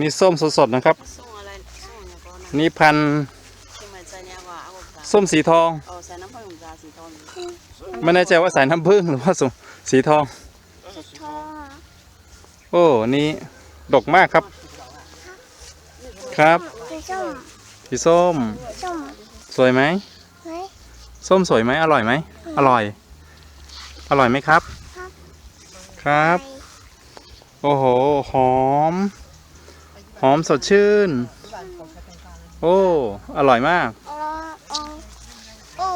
นี่ส้มสดๆนะครับส้มอะไรส้มเนี่ยก็นะนี่พันธุ์ที่มันจะเนี่ยว่าเอาแบบส้มสีทองเอาใส่น้ำผึ้งจาสีทอง ไม่แน่ใจว่าสายน้ำผึ้งหรือว่าส้มสีทองทอง โอ้นี่ดกมากครับ ครับสีส้มสีส้มส้มสวยไหมไหม ส้มสวยไหม อร่อยไหม อร่อย อร่อยไหมครับ ครับ โอ้โห หอมห อมสดชื่น โอ้ อร่อยมากเออเออโอ้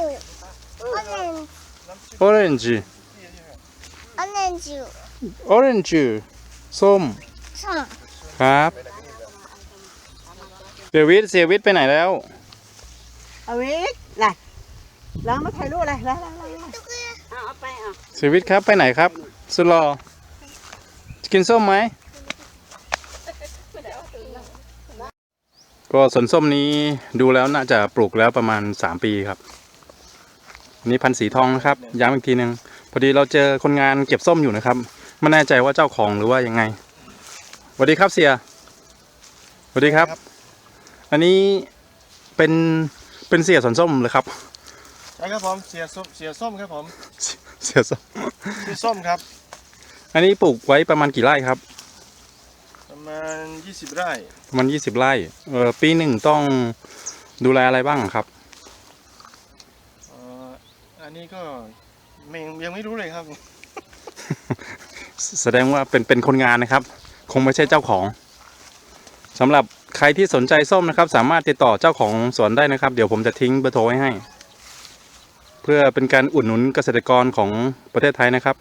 ออเรนจ์ orange ออเรนจ์ orange ส้มส้มครับเสียวิทย์เสียวิทย์ไปไหนแล้ว เอาวิกน่ะล้างมาถ่ายรูปอะไรล้างล้างล้างล้างเอาเอาไปเอาเสียวิทย์ครับไปไหนครับ สุดหรอกินส้มไหม ก็สวนส้มนี้ดูแล้วน่าจะปลูกแล้วประมาณ 3 ปีครับอันนี้พันธุ์สีทองนะครับ ย้ำอีกทีหนึ่งพอดีเราเจอคนงานเก็บส้มอยู่นะครับ ไม่แน่ใจว่าเจ้าของหรือว่ายังไงสวัสดีครับเสียสวัสดีครับ อันนี้เป็นเป็นเสียสวนส้มเหรือครับใช่ครับผมเสียส้มเสียส้มครับผมเสียส้มชื่อส้มครับ อันนี้ปลูกไว้ประมาณกี่ไร่ครับประ มาณ 20 ไร่ประมาณยี่สิบไร่เออปีหนึ่งต้องดูแลอะไรบ้างครับ เอ่ออันนี้ก็ไม่ยังไม่รู้เลยครับ แสดงว่าเป็นเป็นคนงานนะครับ คงไม่ใช่เจ้าของสำหรับใครที่สนใจส้มนะครับ สามารถติดต่อเจ้าของสวนได้นะครับ เดี๋ยวผมจะทิ้งเบอร์โทรไว้ให้ เพื่อเป็นการอุดหนุนเกษตรกรของประเทศไทยนะครับ